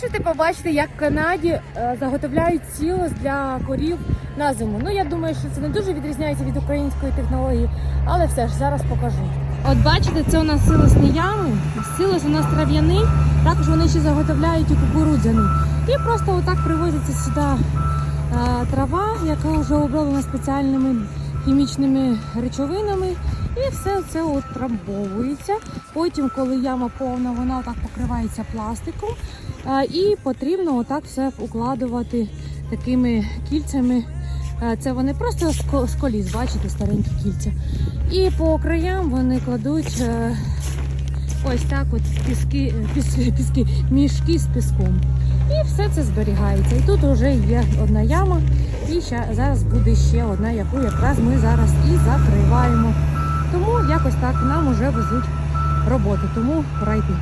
Хочете побачити, як в Канаді е, заготовляють сілос для корів на зиму. Ну я думаю, що це не дуже відрізняється від української технології, але все ж зараз покажу. От бачите, це у нас силосні ями. Силос у нас трав'яний, також вони ще заготовляють і кукурудзяний. І просто отак привозиться сюди е, трава, яка вже оброблена спеціальними хімічними речовинами. І все це отрамбовується. Потім, коли яма повна, вона отак покривається пластиком. І потрібно отак все укладувати такими кільцями. Це вони просто з коліс, бачите, старенькі кільця. І по краям вони кладуть е, ось так от піски, е, піски, піски, мішки з піском. І все це зберігається. І тут вже є одна яма, і ще, зараз буде ще одна, яку якраз ми зараз і закриваємо. Тому якось так нам вже везуть роботи, тому пора йти.